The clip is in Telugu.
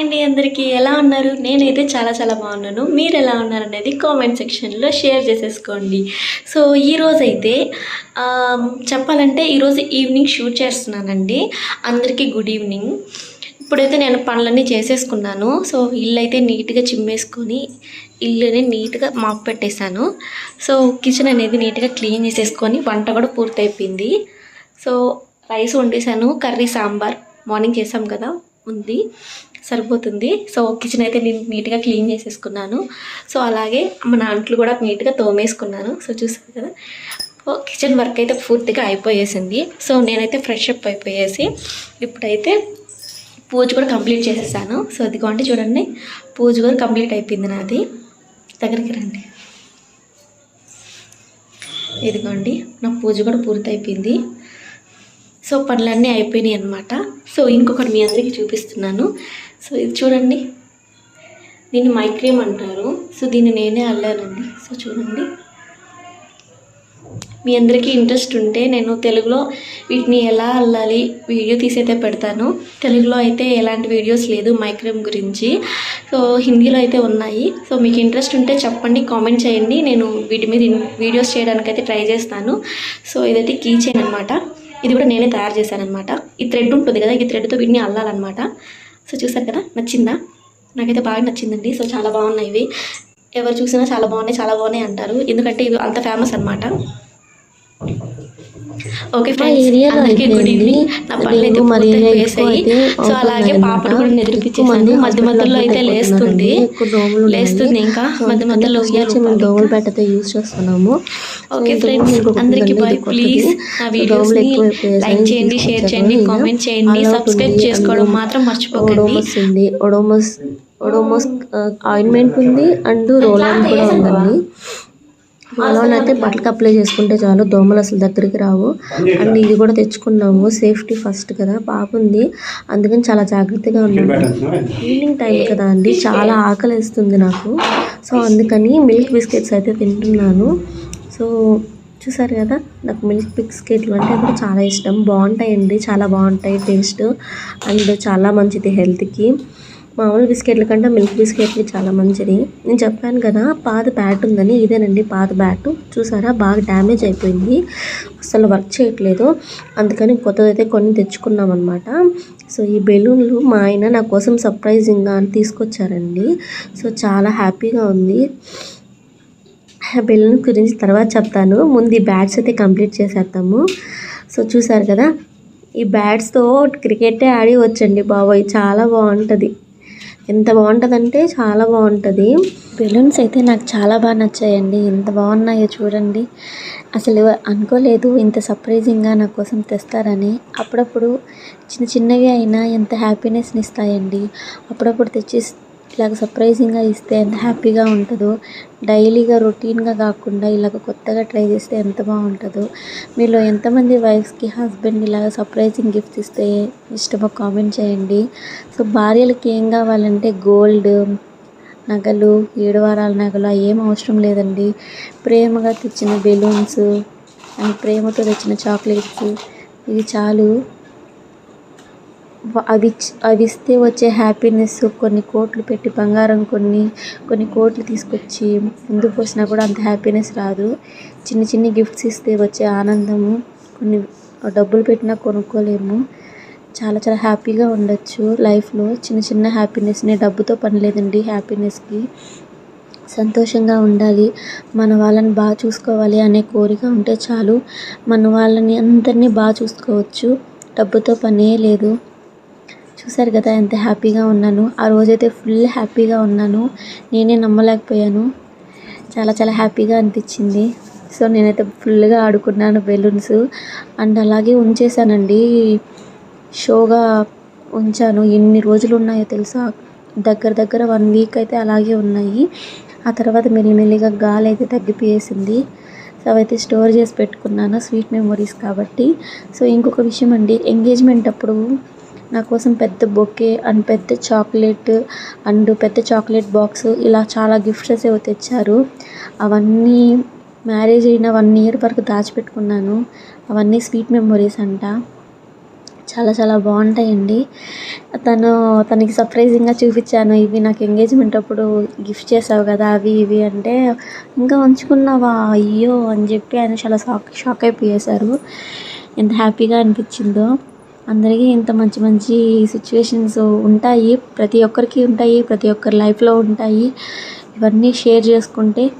అండి అందరికీ. ఎలా ఉన్నారు? నేనైతే చాలా చాలా బాగున్నాను. మీరు ఎలా ఉన్నారు అనేది కామెంట్ సెక్షన్లో షేర్ చేసేసుకోండి. సో ఈరోజు అయితే చెప్పాలంటే ఈరోజు ఈవినింగ్ షూట్ చేస్తున్నానండి. అందరికీ గుడ్ ఈవినింగ్ ఇప్పుడైతే నేను పనులన్నీ చేసేసుకున్నాను. సో ఇల్లు అయితే నీట్గా చిమ్మేసుకొని ఇల్లుని నీట్గా మాప్ పెట్టేశాను. సో కిచెన్ అనేది నీట్గా క్లీన్ చేసేసుకొని వంట కూడా పూర్తయిపోయింది. సో రైస్ వండేసాను కర్రీ సాంబార్. మార్నింగ్ చేసాం కదా ఉంది. సరిపోతుంది. సో కిచెన్ అయితే నేను నీట్గా క్లీన్ చేసేసుకున్నాను. సో అలాగే మన అంట్లు కూడా నీట్గా తోమేసుకున్నాను. సో చూసారు కదా? కిచెన్ వర్క్ అయితే పూర్తిగా అయిపోయేసింది. సో నేనైతే ఫ్రెష్ అప్ అయిపోయేసి ఇప్పుడైతే పూజ కూడా కంప్లీట్ చేసేసాను. సో అదిగోండి చూడండి. పూజ కూడా కంప్లీట్ అయిపోయింది నాది. దగ్గరికి రండి. ఇదిగోండి. నా పూజ కూడా పూర్తి అయిపోయింది సో పనులన్నీ అయిపోయినాయి అనమాట సో ఇంకొకటి మీ అందరికీ చూపిస్తున్నాను. సో ఇది చూడండి. దీన్ని మైక్రీమ్ అంటారు. సో దీన్ని నేనే అల్లానండి. సో చూడండి. మీ అందరికీ ఇంట్రెస్ట్ ఉంటే నేను తెలుగులో వీటిని ఎలా అల్లాలి వీడియో తీసైతే పెడతాను. తెలుగులో అయితే ఎలాంటి వీడియోస్ లేదు మైక్రోమ్ గురించి. సో హిందీలో అయితే ఉన్నాయి. సో మీకు ఇంట్రెస్ట్ ఉంటే చెప్పండి కామెంట్ చేయండి. నేను వీటి మీద వీడియోస్ చేయడానికైతే ట్రై చేస్తాను. సో ఇదైతే కీ చైన్ అనమాట ఇది కూడా నేనే తయారు చేశాను అనమాట ఈ థ్రెడ్ ఉంటుంది కదా ఈ థ్రెడ్తో వీటిని అల్లాలన్నమాట. సో చూసారు కదా నచ్చిందా? నాకైతే బాగా నచ్చిందండి. సో చాలా బాగున్నాయి ఇవి. ఎవరు చూసినా చాలా బాగున్నాయి చాలా బాగున్నాయి అంటారు. ఎందుకంటే ఇవి అంత ఫేమస్ అనమాట ఓకే ఫ్రెండ్స్ అందరికీ అయితే గుడ్ ఈవినింగ్ నా పనులు అయితే ఎక్కువ అయితే సో అలాగే. పాపను కూడా నిద్రపించేసాను మధ్య మధ్యలో అయితే లేస్తుంది. లేస్తుంది ఇంకా మధ్య మధ్యలో దోమల ఇంకా. పెట్ట యూజ్ చేస్తున్నాము ఓకే ఫ్రెండ్స్ అందరికీ బాయ్. ప్లీజ్ నా వీడియోస్ని. లైక్ చేయండి షేర్. చేయండి కామెంట్ చేయండి సబ్స్క్రైబ్. చేసుకోవడం మాత్రం మర్చిపోకండి ఒడోమస్ ఒడోమస్ ఆయింట్మెంట్ ఉంది అండ్ రోల్ ఆన్ కూడా ఉందండి ఆన్ అయితే బట్టలకు అప్లై చేసుకుంటే చాలు. దోమలు అసలు దగ్గరికి రావు. అండ్ ఇది కూడా తెచ్చుకున్నాము. సేఫ్టీ ఫస్ట్ కదా. బాగుంది అందుకని చాలా జాగ్రత్తగా ఉన్నాము. ఈవినింగ్ టైం కదా అండి. చాలా ఆకలి వేస్తుంది నాకు. సో అందుకని మిల్క్ బిస్కెట్స్ అయితే తింటున్నాను. సో చూసారు కదా? నాకు మిల్క్ బిస్కెట్లు అంటే కూడా చాలా ఇష్టం. బాగుంటాయండి. చాలా బాగుంటాయి. టేస్ట్ అండ్ చాలా మంచిది హెల్త్కి. మామూలు బిస్కెట్ల కంటే మిల్క్ బిస్కెట్లు చాలా మంచిది. నేను చెప్పాను కదా పాత బ్యాట్ ఉందని. ఇదేనండి పాత బ్యాట్. చూసారా? బాగా డ్యామేజ్ అయిపోయింది. అసలు వర్క్ చేయట్లేదు. అందుకని కొత్తదైతే కొన్ని తెచ్చుకున్నాం అనమాట సో ఈ బెలూన్లు మా ఆయన నా కోసం సర్ప్రైజింగ్గా అని తీసుకొచ్చారండి. సో చాలా హ్యాపీగా ఉంది. బెలూన్ గురించి తర్వాత చెప్తాను. ముందు ఈ బ్యాట్స్ అయితే కంప్లీట్ చేసేద్దాము. సో చూసారు కదా? ఈ బ్యాట్స్తో క్రికెటే ఆడి వచ్చండి బాబోయ్. చాలా బాగుంటుంది. ఎంత బాగుంటుందంటే చాలా బాగుంటుంది. బెలూన్స్ అయితే నాకు చాలా బాగా నచ్చాయండి. ఎంత బాగున్నాయో చూడండి. అసలు అనుకోలేదు ఇంత సర్ప్రైజింగ్గా నా కోసం తెస్తారని. అప్పుడప్పుడు చిన్న చిన్నవి అయినా ఎంత హ్యాపీనెస్ని ఇస్తాయండి. అప్పుడప్పుడు తెచ్చి ఇలాగ సర్ప్రైజింగ్గా ఇస్తే ఎంత హ్యాపీగా ఉంటుందో డైలీగా రొటీన్గా కాకుండా ఇలాగ కొత్తగా ట్రై చేస్తే ఎంత బాగుంటుందో. మీలో ఎంతమంది వైఫ్స్కి హస్బెండ్ ఇలాగ సర్ప్రైజింగ్ గిఫ్ట్స్ ఇస్తే ఇష్టమో కామెంట్ చేయండి. సో భార్యలకి ఏం కావాలంటే గోల్డ్ నగలు ఏడు వారాల నగలు అవి ఏం అవసరం లేదండి. ప్రేమగా తెచ్చిన బెలూన్స్ అండ్ ప్రేమతో తెచ్చిన చాక్లెట్స్ ఇవి చాలు. అవి అవి ఇస్తే వచ్చే హ్యాపీనెస్ కొన్ని కోట్లు పెట్టి బంగారం కొన్ని కొన్ని కోట్లు తీసుకొచ్చి ముందు పోసినా కూడా అంత హ్యాపీనెస్ రాదు. చిన్న చిన్న గిఫ్ట్స్ ఇస్తే వచ్చే ఆనందము కొన్ని డబ్బులు పెట్టినా కొనుక్కోలేము. చాలా చాలా హ్యాపీగా ఉండొచ్చు లైఫ్లో. చిన్న చిన్న హ్యాపీనెస్ని డబ్బుతో పని లేదండి హ్యాపీనెస్కి సంతోషంగా ఉండాలి. మన వాళ్ళని బాగా చూసుకోవాలి అనే కోరిక ఉంటే చాలు. మన వాళ్ళని అందరినీ బాగా చూసుకోవచ్చు. డబ్బుతో పనే లేదు. చూసారు కదా ఎంత హ్యాపీగా ఉన్నాను. ఆ రోజైతే ఫుల్ హ్యాపీగా ఉన్నాను. నేనే నమ్మలేకపోయాను. చాలా చాలా హ్యాపీగా అనిపించింది. సో నేనైతే ఫుల్గా ఆడుకున్నాను బెలూన్స్. అండ్ అలాగే ఉంచేసానండి షోగా ఉంచాను. ఎన్ని రోజులు ఉన్నాయో తెలుసా? దగ్గర దగ్గర వన్ వీక్ అయితే అలాగే ఉన్నాయి. ఆ తర్వాత మెల్లిమెల్లిగా గాలి అయితే తగ్గిపోయేసింది. సో అవైతే స్టోర్ చేసి పెట్టుకున్నాను. స్వీట్ మెమొరీస్ కాబట్టి. సో ఇంకొక విషయం అండి. ఎంగేజ్మెంట్ అప్పుడు నా కోసం పెద్ద బొకే అండ్ పెద్ద చాక్లెట్ అండ్ పెద్ద చాక్లెట్ బాక్స్ ఇలా చాలా గిఫ్ట్స్ ఏవో తెచ్చారు. అవన్నీ మ్యారేజ్ అయిన వన్ ఇయర్ వరకు దాచిపెట్టుకున్నాను. అవన్నీ స్వీట్ మెమొరీస్ అంట. చాలా చాలా బాగుంటాయండి. తను తనకి సర్ప్రైజింగ్గా చూపించాను. ఇవి నాకు ఎంగేజ్మెంట్ అప్పుడు గిఫ్ట్ చేసావు కదా అవి ఇవి అంటే ఇంకా ఉంచుకున్నావా? అయ్యో అని చెప్పి ఆయన చాలా షాక్ షాక్ అయిపోయేశారు. ఎంత హ్యాపీగా అనిపించిందో. అందరికీ ఇంత మంచి మంచి సిచ్యువేషన్స్ ఉంటాయి. ప్రతి ఒక్కరికి ఉంటాయి ప్రతి ఒక్కరి లైఫ్లో ఉంటాయి. ఇవన్నీ షేర్ చేసుకుంటే